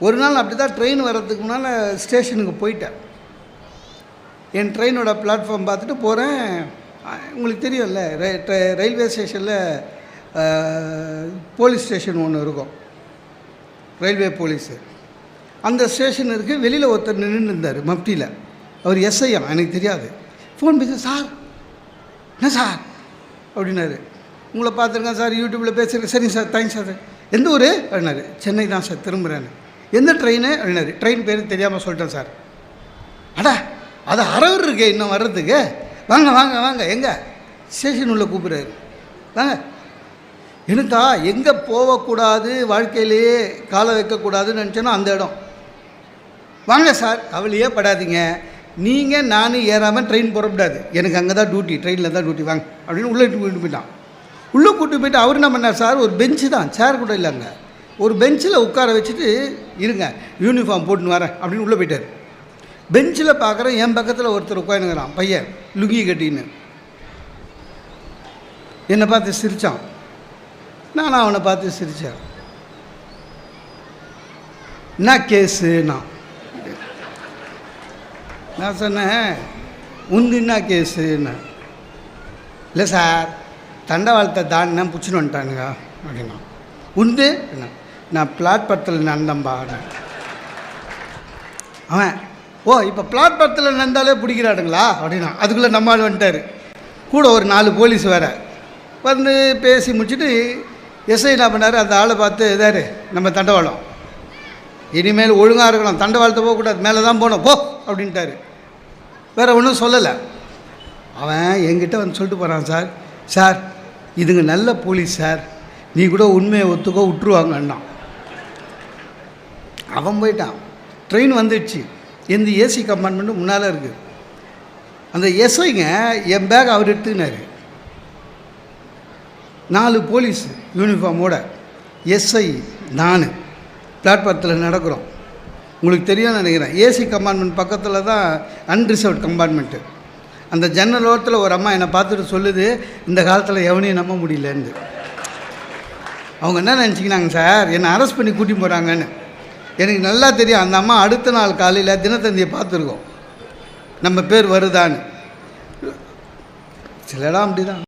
ஒரு நாள் அப்படி தான் ட்ரெயின் வர்றதுக்கு முன்னால் ஸ்டேஷனுக்கு போயிட்டேன். என் ட்ரெயினோட பிளாட்ஃபார்ம் பார்த்துட்டு போகிறேன் உங்களுக்கு தெரியும்ல ர- ரயில்வே ஸ்டேஷனில் போலீஸ் ஸ்டேஷன் ஒன்று இருக்கும். ரயில்வே போலீஸு அந்த ஸ்டேஷன் இருக்குது வெளியில் ஒருத்தர் நின்று இருந்தார் மப்டியில் அவர் எஸ்ஐயா எனக்கு தெரியாது. ஃபோன் பேச சார் என்ன சார்? அப்படின்னாரு. உங்களை பார்த்துருக்கேன் சார் யூடியூப்பில் பேசுகிறேன் சரிங்க சார் தேங்க்ஸ் சார். எந்த ஊர்? அப்படின்னாரு. சென்னை தான் சார் திரும்புகிறேன்னு எந்த ட்ரெயின் அப்படின்னாரு. ட்ரெயின் பேர் தெரியாமல் சொல்லிட்டேன் சார். அடா அது அரவர் இருக்கே இன்னும் வர்றதுக்கு. வாங்க வாங்க வாங்க. எங்கே? ஸ்டேஷன் உள்ளே கூப்பிட்றாரு. வாங்க. எனக்கா எங்கே போகக்கூடாது வாழ்க்கையிலேயே காலை வைக்கக்கூடாதுன்னு நினச்சேனோ அந்த இடம். வாங்க சார் கவலையே படாதீங்க. நீங்கள் நானும் ஏறாமல் ட்ரெயின் புறப்படாது எனக்கு அங்கே தான் டியூட்டி ட்ரெயினில் தான் டியூட்டி வாங்க. அப்படின்னு உள்ளே கூட்டு போயிட்டான். உள்ளே கூட்டு போயிட்டு அவர் என்ன பண்ணார் சார்? ஒரு பெஞ்சு தான். சேர் கூட இல்லைங்க ஒரு பெஞ்சில் உட்கார வச்சுட்டு இருங்க யூனிஃபார்ம் போட்டுன்னு வரேன் அப்படின்னு உள்ளே போயிட்டார். பெஞ்சில் பார்க்குறேன் என் பக்கத்தில் ஒருத்தர் உட்காந்துங்கிறான் பையன் லுங்கி கட்டின்னு. என்னை பார்த்து சிரித்தான் நான் அவனை பார்த்து சிரித்தேன் என்ன கேஸு நான் நான் சொன்னேன் உந்து என்ன கேஸுன்னு இல்லை சார் தண்டவாளத்தை தாண்டினா பிடிச்சின்னு வந்துட்டானுங்க அப்படின்னா உந்து என்ன நான் பிளாட்பத்தில் நடந்தம்பான்னு அவன் ஓ இப்போ பிளாட்பத்தில் நடந்தாலே பிடிக்கிறாடுங்களா? அப்படின்னா அதுக்குள்ளே நம்மால் வந்துட்டார். கூட ஒரு நாலு போலீஸ் வேறு. வந்து பேசி முடிச்சுட்டு எஸ்ஐ என்ன பண்ணார்? அந்த ஆளை பார்த்து இதாரு நம்ம தண்டவாளம். இனிமேல் ஒழுங்காக இருக்கணும். தண்டவாளத்தை போகக்கூடாது. மேலே தான் போனோம் போ! அப்படின்ட்டாரு. வேறு ஒன்றும் சொல்லலை. அவன் என்கிட்ட வந்து சொல்லிட்டு போகிறான் சார் சார் இதுங்க நல்ல போலீஸ் சார். நீ கூட உண்மையை ஒத்துக்கோ விட்டுருவாங்கன்னான் அவன் போயிட்டான். ட்ரெயின் வந்துடுச்சு. எந்த ஏசி கம்பார்ட்மெண்ட்டு முன்னால் இருக்குது அந்த எஸ்ஐங்க என் பேக் அவர் எடுத்துக்கினாரு. நாலு போலீஸ் யூனிஃபார்மோட எஸ்ஐ நான். பிளாட்ஃபார்த்தில் நடக்கிறோம். உங்களுக்கு தெரியும்னு நினைக்கிறேன். ஏசி கம்பார்ட்மெண்ட் பக்கத்தில் தான் அன்ரிசர்வ் கம்பார்ட்மெண்ட்டு அந்த ஜன்னல் ஓரத்தில் ஒரு அம்மா என்னை பார்த்துட்டு சொல்லுது இந்த காலத்தில் எவனையும் நம்ப முடியலன்னு. அவங்க என்ன நினச்சிக்கினாங்க சார்? என்னை அரெஸ்ட் பண்ணி கூட்டி போகிறாங்கன்னு எனக்கு நல்லா தெரியும் அந்த அம்மா அடுத்த நாள் காலையில் தினத்தந்தியை பார்த்துருக்கோம். நம்ம பேர் வருதான்னு. சில இடம் அப்படி தான்